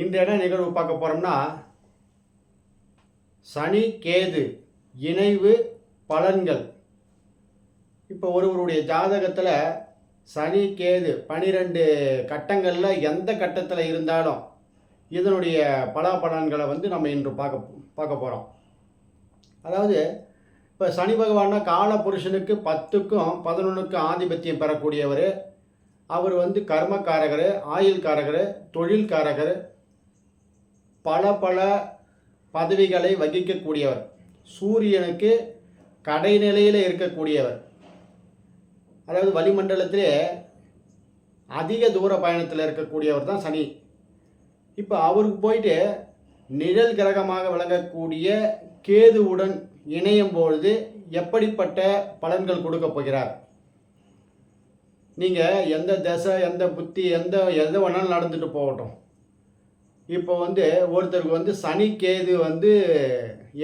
இன்று என்ன நிகழ்வு பார்க்க போகிறோம்னா சனி கேது இணைவு பலன்கள். இப்போ ஒருவருடைய ஜாதகத்தில் சனி கேது பனிரெண்டு கட்டங்களில் எந்த கட்டத்தில் இருந்தாலும் இதனுடைய பலாபலன்களை வந்து நம்ம இன்று பார்க்க பார்க்க போகிறோம் அதாவது இப்போ சனி பகவான்னா கால புருஷனுக்கு பத்துக்கும் பதினொன்றுக்கும் ஆதிபத்தியம் பெறக்கூடியவர். அவர் வந்து கர்மக்காரகர் ஆயுள்காரகர் தொழில்காரகர் பல பல பதவிகளை வகிக்கக்கூடியவர். சூரியனுக்கு கடைநிலையில் இருக்கக்கூடியவர். அதாவது வளிமண்டலத்திலே அதிக தூர பயணத்தில் இருக்கக்கூடியவர் தான் சனி. இப்போ அவருக்கு போயிட்டு நிழல் கிரகமாக விளங்கக்கூடிய கேதுவுடன் இணையும் பொழுது எப்படிப்பட்ட பலன்கள் கொடுக்க போகிறார்? நீங்கள் எந்த தசை எந்த புத்தி எந்த எது வேணாலும் நடந்துட்டு போகட்டும். இப்போ வந்து ஒருத்தருக்கு வந்து சனி கேது வந்து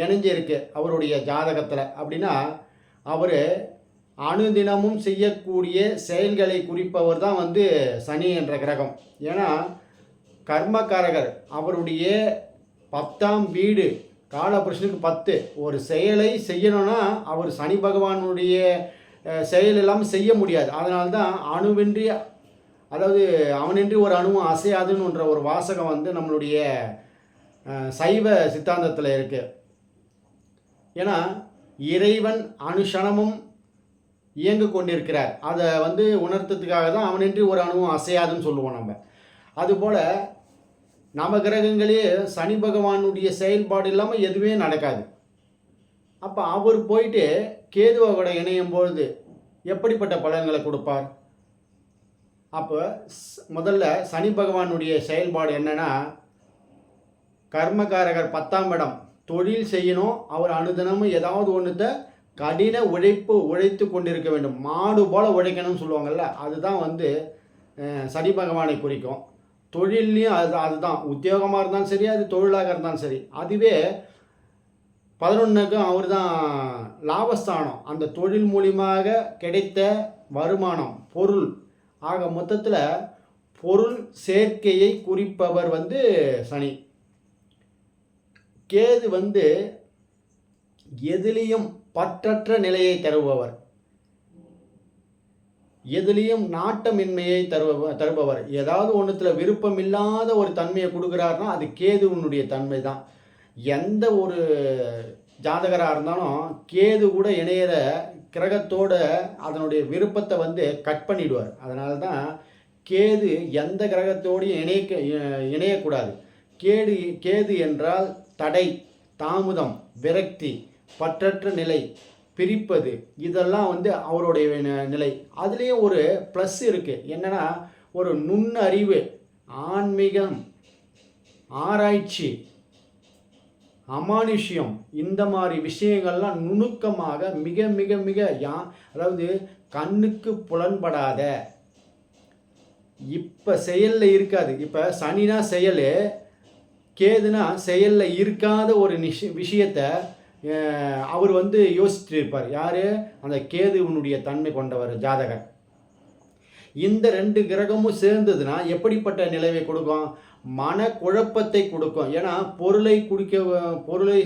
இணைஞ்சிருக்கு அவருடைய ஜாதகத்தில். அப்படின்னா அவர் அணுதினமும் செய்யக்கூடிய செயல்களை குறிப்பவர் தான் வந்து சனி என்ற கிரகம். ஏன்னா கர்மக்காரகர் அவருடைய பத்தாம் வீடு காலபுருஷனுக்கு பத்து ஒரு செயலை செய்யணும்னா அவர் சனி பகவானுடைய செயல் எல்லாம் செய்ய முடியாது. அதனால்தான் அணுவின்றி அதாவது அவனின்றி ஒரு அணுவும் அசையாதுன்னுன்ற ஒரு வாசகம் வந்து நம்மளுடைய சைவ சித்தாந்தத்தில் இருக்குது ஏன்னா இறைவன் அனுஷணமும் இயங்கு கொண்டிருக்கிறார். அதை வந்து உணர்த்ததுக்காக தான் அவனின்றி ஒரு அணுவும் அசையாதுன்னு சொல்லுவோம் நம்ம. அதுபோல் நவகிரகங்களே சனி பகவானுடைய செயல்பாடு இல்லாமல் எதுவுமே நடக்காது. அப்போ அவர் போயிட்டு கேதுவோட இணையும் பொழுது எப்படிப்பட்ட பலன்களை கொடுப்பார்? அப்போ முதல்ல சனி பகவானுடைய செயல்பாடு என்னென்னா கர்மகாரகர் பத்தாம் இடம் தொழில் செய்யணும் அவர் அனுதினமும் ஏதாவது ஒன்றுத்த கடின உழைப்பு உழைத்து கொண்டிருக்க வேண்டும். மாடு போல் உழைக்கணும்னு சொல்லுவாங்கள்ல அதுதான் வந்து சனி பகவானை குறிக்கும். தொழில்லையும் அது அதுதான். உத்தியோகமாக இருந்தாலும் சரி அது தொழிலாக இருந்தாலும் சரி. அதுவே பதினொன்றுக்கும் அவர் தான் லாபஸ்தானம். அந்த தொழில் மூலியமாக கிடைத்த வருமானம் பொருள் ஆக மொத்தத்தில் பொருள் சேர்க்கையை குறிப்பவர் வந்து சனி. கேது வந்து எதிலையும் பற்றற்ற நிலையை தருபவர். எதிலையும் நாட்டமின்மையை தருபவ தருபவர். ஏதாவது ஒன்றுத்தில் விருப்பம் இல்லாத ஒரு தன்மையை கொடுக்குறாருன்னா அது கேதுவனுடைய தன்மை தான். எந்த ஒரு ஜாதகராக இருந்தாலும் கேது கூட இணையிற கிரகத்தோட அதனுடைய விருப்பத்தை வந்து கட் பண்ணிடுவார். அதனால தான் கேது எந்த கிரகத்தோடையும் இணைக்க இணையக்கூடாது. கேடு கேது என்றால் தடை தாமதம் விரக்தி பற்றற்ற நிலை பிரிப்பது இதெல்லாம் வந்து அவருடைய நிலை. அதுலேயும் ஒரு ப்ளஸ் இருக்குது என்னென்னா ஒரு நுண்ணறிவு ஆன்மீகம் ஆராய்ச்சி அமானுஷ்யம். இந்த மாதிரி விஷயங்கள்லாம் நுணுக்கமாக மிக மிக மிக யா அதாவது கண்ணுக்கு புலன்படாத. இப்போ செயலில் இருக்காது. இப்போ சனினா செயல் கேதுனா செயலில் இருக்காத ஒரு நிஷ விஷயத்தை அவர் வந்து யோசிச்சுட்டு இருப்பார் யார்? அந்த கேதுவனுடைய தன்மை கொண்டவர் ஜாதகர் இந்த ரெண்டு கிரகமும் சேர்ந்ததுன்னா எப்படிப்பட்ட நிலைவை கொடுக்கும்? மன குழப்பத்தை கொடுக்கும். ஏன்னா பொருளை குடிக்க பொருளை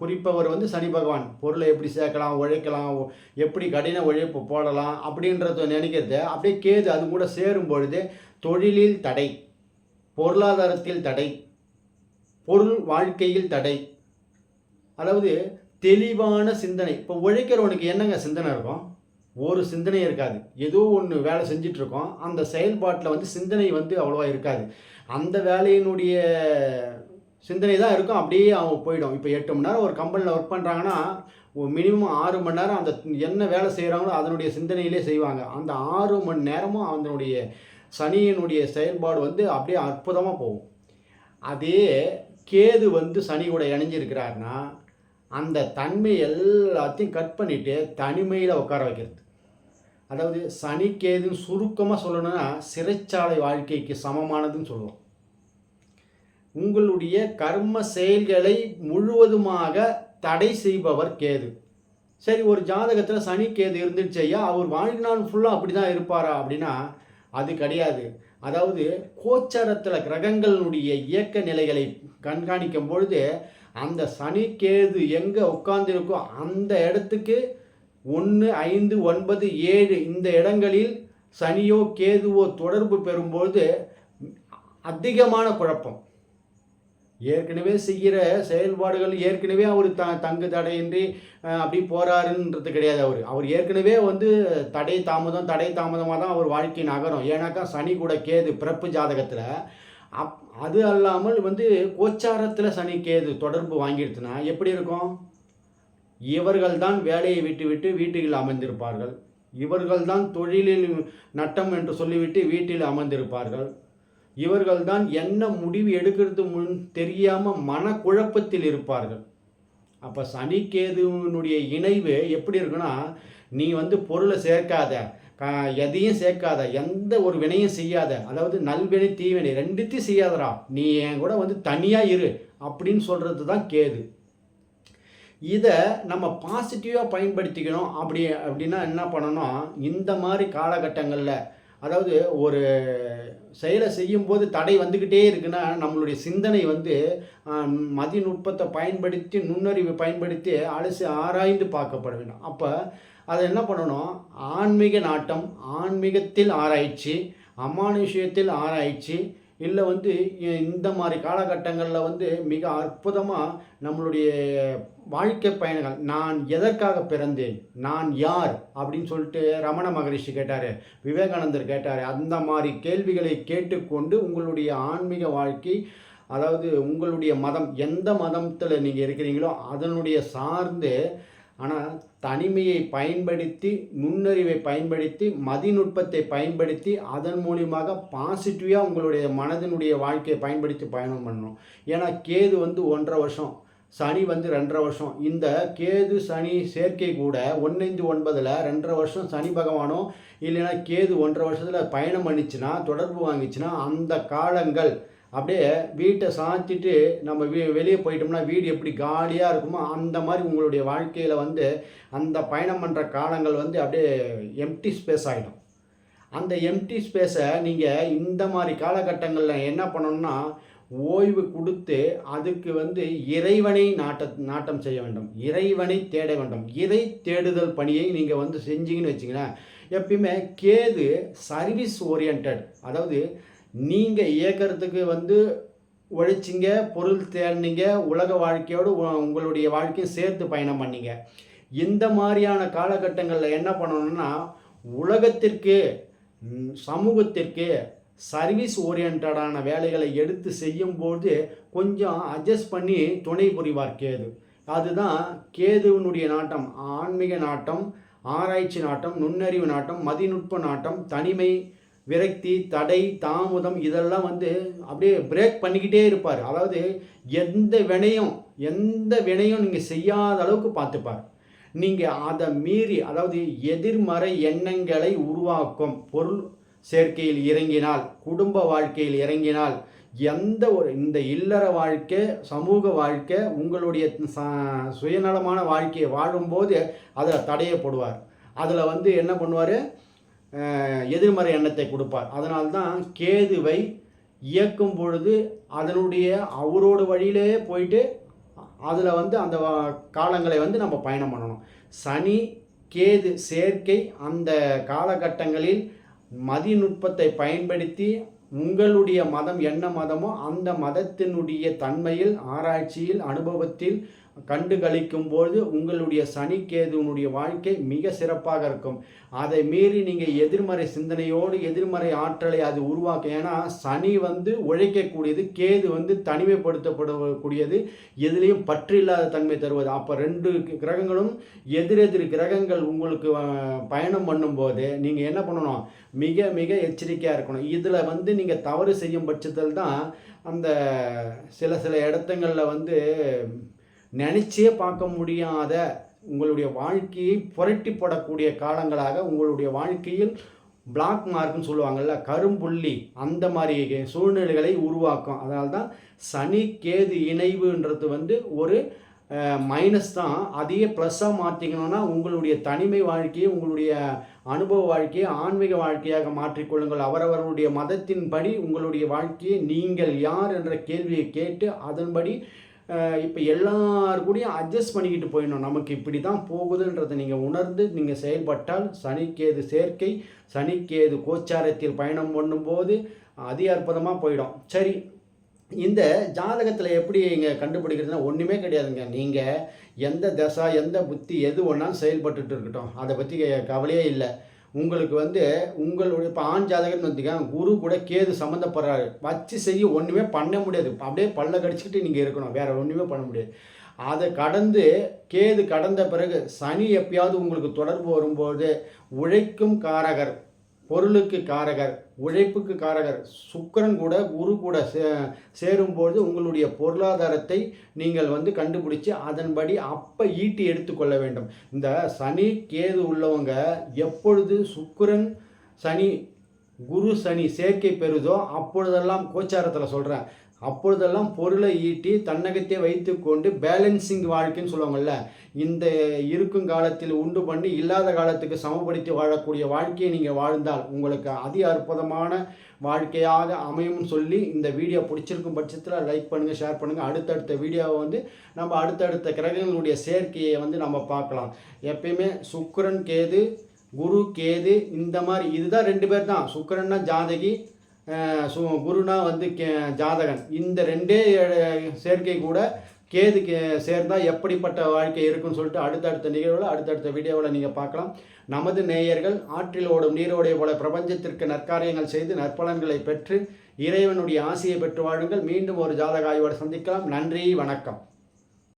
குறிப்பவர் வந்து சனி பகவான். பொருளை எப்படி சேர்க்கலாம் உழைக்கலாம் எப்படி கடின உழைப்பு போடலாம் அப்படின்றத நினைக்கிறது. அப்படியே கேது அது கூட சேரும் பொழுது தொழிலில் தடை பொருளாதாரத்தில் தடை பொருள் வாழ்க்கையில் தடை. அதாவது தெளிவான சிந்தனை. இப்போ உழைக்கிறவனுக்கு என்னங்க சிந்தனை இருக்கும்? ஒரு சிந்தனையும் இருக்காது. ஏதோ ஒன்று வேலை செஞ்சிட்ருக்கோம். அந்த செயல்பாட்டில் வந்து சிந்தனை வந்து அவ்வளோவா இருக்காது. அந்த வேலையினுடைய சிந்தனை தான் இருக்கும். அப்படியே அவங்க போயிடும். இப்போ எட்டு மணி நேரம் ஒரு கம்பெனியில் ஒர்க் பண்ணுறாங்கன்னா மினிமம் ஆறு மணி நேரம் அந்த என்ன வேலை செய்கிறாங்களோ அதனுடைய சிந்தனையிலே செய்வாங்க. அந்த ஆறு மணி நேரமும் அதனுடைய சனியினுடைய செயல்பாடு வந்து அப்படியே அற்புதமாக போகும். அதே கேது வந்து சனி கூட இணைஞ்சிருக்கிறாருன்னா அந்த தன்மை எல்லாத்தையும் கட் பண்ணிவிட்டு தனிமையில் உட்கார வைக்கிறது. அதாவது சனி கேதுன்னு சுருக்கமாக சொல்லணும்னா சிறைச்சாலை வாழ்க்கைக்கு சமமானதுன்னு சொல்லுவோம். உங்களுடைய கர்ம செயல்களை முழுவதுமாக தடை செய்பவர் கேது. சரி ஒரு ஜாதகத்தில் சனி கேது இருந்துச்சு ஐயா அவர் வாழ்நாள் ஃபுல்லாக அப்படி தான் இருப்பாரா அப்படின்னா அது கிடையாது. அதாவது கோச்சாரத்தில் கிரகங்களுடைய இயக்க நிலைகளை கண்காணிக்கும் பொழுது அந்த சனி கேது எங்கே உட்காந்துருக்கோ அந்த இடத்துக்கு ஒன்று ஐந்து ஒன்பது ஏழு இந்த இடங்களில் சனியோ கேதுவோ தொடர்பு பெறும்போது அதிகமான குழப்பம். ஏற்கனவே செய்கிற செயல்பாடுகள் ஏற்கனவே அவர் த தங்கு தடையின்றி அப்படி போகிறாருன்றது கிடையாது அவர். அவர் ஏற்கனவே வந்து தடை தாமதம் தடை தாமதமாக தான் அவர் வாழ்க்கை நகரும். ஏன்னாக்கா சனி கூட கேது பிறப்பு ஜாதகத்தில் அப் அது அல்லாமல் வந்து கோச்சாரத்தில் சனி கேது தொடர்பு வாங்கிடுச்சுன்னா எப்படி இருக்கும்? இவர்கள்தான் வேலையை விட்டுவிட்டு வீட்டில் அமர்ந்திருப்பார்கள். இவர்கள்தான் தொழிலில் நட்டம் என்று சொல்லிவிட்டு வீட்டில் அமர்ந்திருப்பார்கள். இவர்கள்தான் என்ன முடிவு எடுக்கிறது முன் தெரியாமல் மனக்குழப்பத்தில் இருப்பார்கள். அப்போ சனிக்கேதுனுடைய இணைவு எப்படி இருக்குன்னா நீ வந்து பொருளை சேர்க்காத க எதையும் சேர்க்காத எந்த ஒரு வினையும் செய்யாத அதாவது நல்வினை தீவினை ரெண்டுத்தையும் செய்யாதடா நீ என் கூட வந்து தனியாக இரு அப்படின்னு சொல்கிறது தான் கேது. இதை நம்ம பாசிட்டிவாக பயன்படுத்திக்கணும். அப்படி அப்படின்னா என்ன பண்ணணும் இந்த மாதிரி காலகட்டங்களில் அதாவது ஒரு செயலை செய்யும்போது தடை வந்துக்கிட்டே இருக்குன்னா நம்மளுடைய சிந்தனை வந்து மதிநுட்பத்தை பயன்படுத்தி நுண்ணறிவை பயன்படுத்தி அலசி ஆராய்ந்து பார்க்கப்பட வேண்டும். அப்போ அதை என்ன பண்ணணும்? ஆன்மீக நாட்டம் ஆன்மீகத்தில் ஆராய்ச்சி அமானுஷயத்தில் ஆராய்ச்சி இல்லை வந்து இந்த மாதிரி காலகட்டங்களில் வந்து மிக அற்புதமாக நம்மளுடைய வாழ்க்கை பயணங்கள். நான் எதற்காக பிறந்தேன்? நான் யார்? அப்படின்னு சொல்லிட்டு ரமண மகரிஷி கேட்டார் விவேகானந்தர் கேட்டார். அந்த மாதிரி கேள்விகளை கேட்டுக்கொண்டு உங்களுடைய ஆன்மீக வாழ்க்கை அதாவது உங்களுடைய மதம் எந்த மதத்தில் நீங்கள் இருக்கிறீங்களோ அதனுடைய சார்ந்து ஆனால் தனிமையை பயன்படுத்தி நுண்ணறிவை பயன்படுத்தி மதிநுட்பத்தை பயன்படுத்தி அதன் மூலியமாக பாசிட்டிவாக உங்களுடைய மனதினுடைய வாழ்க்கையை பயன்படுத்தி பயணம் பண்ணணும். ஏன்னா கேது வந்து ஒன்றரை வருஷம் சனி வந்து ரெண்டரை வருஷம். இந்த கேது சனி சேர்க்கை கூட ஒன்னைந்து ஒன்பதில் ரெண்டரை வருஷம் சனி பகவானோ இல்லைன்னா கேது ஒன்றரை வருஷத்தில் பயணம் பண்ணிச்சுன்னா தொடர்பு வாங்கிச்சுன்னா அந்த காலங்கள் அப்படியே வீட்டை சாத்திட்டு நம்ம வீ வெளியே போயிட்டோம்னா வீடு எப்படி காலியாக இருக்குமோ அந்த மாதிரி உங்களுடைய வாழ்க்கையில் வந்து அந்த பயணம் பண்ணுற காலங்கள் வந்து அப்படியே எம்டி ஸ்பேஸ் ஆகிடும் அந்த எம்டி ஸ்பேஸை நீங்கள் இந்த மாதிரி காலகட்டங்களில் என்ன பண்ணணும்னா ஓய்வு கொடுத்து அதுக்கு வந்து இறைவனை நாட்ட நாட்டம் செய்ய வேண்டும். இறைவனை தேட வேண்டும். இறை தேடுதல் பணியை நீங்கள் வந்து செஞ்சீங்கன்னு வச்சிங்களேன் எப்பயுமே கேது சர்வீஸ் ஓரியன்ட் அதாவது நீங்கள் இயக்கிறதுக்கு வந்து உழைச்சிங்க பொருள் தேடினீங்க உலக வாழ்க்கையோடு உங்களுடைய வாழ்க்கையும் சேர்த்து பயணம் பண்ணீங்க. இந்த மாதிரியான காலகட்டங்களில் என்ன பண்ணணும்னா உலகத்திற்கு சமூகத்திற்கு சர்வீஸ் ஓரியன்டான வேலைகளை எடுத்து செய்யும்போது கொஞ்சம் அட்ஜஸ்ட் பண்ணி துணை புரிவார் கேது. அதுதான் கேதுவினுடைய நாட்டம் ஆன்மீக நாட்டம் ஆராய்ச்சி நாட்டம் நுண்ணறிவு நாட்டம் மதிநுட்ப நாட்டம் தனிமை விரக்தி தடை தாமதம் இதெல்லாம் வந்து அப்படியே பிரேக் பண்ணிக்கிட்டே இருப்பார். அதாவது எந்த வினையும் எந்த வினையும் நீங்கள் செய்யாத அளவுக்கு பார்த்துப்பார். நீங்கள் அதை மீறி அதாவது எதிர்மறை எண்ணங்களை உருவாக்கும் பொருள் சேர்க்கையில் இறங்கினால் குடும்ப வாழ்க்கையில் இறங்கினால் எந்த ஒரு இந்த இல்லற வாழ்க்கை சமூக வாழ்க்கை உங்களுடைய ச- சுயநலமான வாழ்க்கையை வாழும்போது அதில் தடையப்படுவார். அதில் வந்து என்ன பண்ணுவார்? எதிர்மறை எண்ணத்தை கொடுப்பார். அதனால்தான் கேதுவை இயக்கும் பொழுது அதனுடைய அவரோட வழியிலே போயிட்டு அதில் வந்து அந்த வா- காலங்களை வந்து நம்ம பயணம் பண்ணணும். சனி கேது சேர்க்கை அந்த காலகட்டங்களில் மதிநுட்பத்தை பயன்படுத்தி உங்களுடைய மதம் என்ன மதமோ அந்த மதத்தினுடைய தன்மையில் ஆராய்ச்சியில் அனுபவத்தில் கண்டு கழிக்கும் போது உங்களுடைய சனிக்கேதுவனுடைய வாழ்க்கை மிக சிறப்பாக இருக்கும். அதை மீறி நீங்கள் எதிர்மறை சிந்தனையோடு எதிர்மறை ஆற்றலை அது உருவாக்கும். ஏன்னா சனி வந்து உழைக்கக்கூடியது கேது வந்து தனிமைப்படுத்தப்படக்கூடியது எதுலேயும் பற்று இல்லாத தன்மை தருவது. அப்போ ரெண்டு கிரகங்களும் எதிரெதிர் கிரகங்கள் உங்களுக்கு பயணம் பண்ணும்போது நீங்கள் என்ன பண்ணணும்? மிக மிக எச்சரிக்கையாக இருக்கணும். இதில் வந்து நீங்கள் தவறு செய்யும் பட்சத்தில் தான் அந்த சில சில இடத்துங்களில் வந்து நினச்சே பார்க்க முடியாத உங்களுடைய வாழ்க்கையை புரட்டி போடக்கூடிய காலங்களாக உங்களுடைய வாழ்க்கையில் பிளாக் மார்க்னு சொல்லுவாங்கள்ல கரும்புள்ளி அந்த மாதிரி சூழ்நிலைகளை உருவாக்கும். அதனால தான் சனி கேது இணைவுன்றது வந்து ஒரு மைனஸ் தான். அதையே ப்ளஸ்ஸாக மாற்றிக்கணும்னா உங்களுடைய தனிமை வாழ்க்கையை உங்களுடைய அனுபவ வாழ்க்கையை ஆன்மீக வாழ்க்கையாக மாற்றிக்கொள்ளுங்கள். அவரவர்களுடைய மதத்தின்படி உங்களுடைய வாழ்க்கையை நீங்கள் யார் என்ற கேள்வியை கேட்டு அதன்படி இப்போ எல்லார் கூடயும் அட்ஜஸ்ட் பண்ணிக்கிட்டு போயிடணும். நமக்கு இப்படி தான் போகுதுன்றதை நீங்கள் உணர்ந்து நீங்கள் செயல்பட்டால் சனிக்கேது சேர்க்கை சனிக்கேது கோச்சாரத்தில் பயணம் பண்ணும்போது அதி அற்புதமாக போயிடும். சரி இந்த ஜாதகத்தில் எப்படி இங்கே கண்டுபிடிக்கிறதுனா ஒன்றுமே கிடையாதுங்க. நீங்கள் எந்த தசா எந்த புத்தி எது ஒன்றாலும் செயல்பட்டுட்டு இருக்கட்டும். அதை பற்றி கவலையே இல்லை. உங்களுக்கு வந்து உங்களுடைய இப்போ ஆண் ஜாதகம்னு வச்சுக்கோங்க குரு கூட கேது சம்மந்தப்படுறாரு வச்சு செய்ய ஒன்றுமே பண்ண முடியாது. அப்படியே பல்ல கடிச்சிக்கிட்டு நீங்கள் இருக்கணும். வேறு ஒன்றுமே பண்ண முடியாது. அதை கடந்து கேது கடந்த பிறகு சனி எப்பயாவது உங்களுக்கு தொடர்பு வரும்போது உழைக்கும் காரகர் பொருளுக்கு காரகர் உழைப்புக்கு காரகர். சுக்கரன் கூட குரு கூட சே சேரும்போது உங்களுடைய பொருளாதாரத்தை நீங்கள் வந்து கண்டுபிடிச்சி அதன்படி அப்போ ஈட்டி எடுத்துக்கொள்ள வேண்டும். இந்த சனி கேது உள்ளவங்க எப்பொழுது சுக்கரன் சனி குரு சனி சேர்க்கை பெறுதோ அப்பொழுதெல்லாம் கோச்சாரத்தில் சொல்கிறேன் அப்பொழுதெல்லாம் பொருளை ஈட்டி தன்னகத்தை வைத்து கொண்டு பேலன்சிங் வாழ்க்கைன்னு சொல்லுவாங்கள்ல இந்த இருக்கும் காலத்தில் உண்டு பண்ணி இல்லாத காலத்துக்கு சமப்படுத்தி வாழக்கூடிய வாழ்க்கையை நீங்கள் வாழ்ந்தால் உங்களுக்கு அதி அற்புதமான வாழ்க்கையாக அமையும்னு சொல்லி இந்த வீடியோ பிடிச்சிருக்கும் பட்சத்தில் லைக் பண்ணுங்கள் ஷேர் பண்ணுங்கள் அடுத்தடுத்த வீடியோவை வந்து நம்ம அடுத்தடுத்த கிரகங்களுடைய சேர்க்கையை வந்து நம்ம பார்க்கலாம். எப்பயுமே சுக்கரன் கேது குரு கேது இந்த மாதிரி இதுதான் ரெண்டு பேர் தான் சுக்கரன்னா ஜாதகி சு குருனா வந்து கே ஜாதகன். இந்த ரெண்டே சேர்க்கை கூட கேதுக்கு சேர்ந்தால் எப்படிப்பட்ட வாழ்க்கை இருக்குன்னு சொல்லிட்டு அடுத்தடுத்த நிகழ்வில் அடுத்தடுத்த வீடியோவில் நீங்கள் பார்க்கலாம். நமது நேயர்கள் ஆற்றில் ஓடும் நீரோடைய போல பிரபஞ்சத்திற்கு நற்காரியங்கள் செய்து நற்பலன்களை பெற்று இறைவனுடைய ஆசையை பெற்று வாழுங்கள். மீண்டும் ஒரு ஜாதக ஆய்வோடு சந்திக்கலாம். நன்றி வணக்கம்.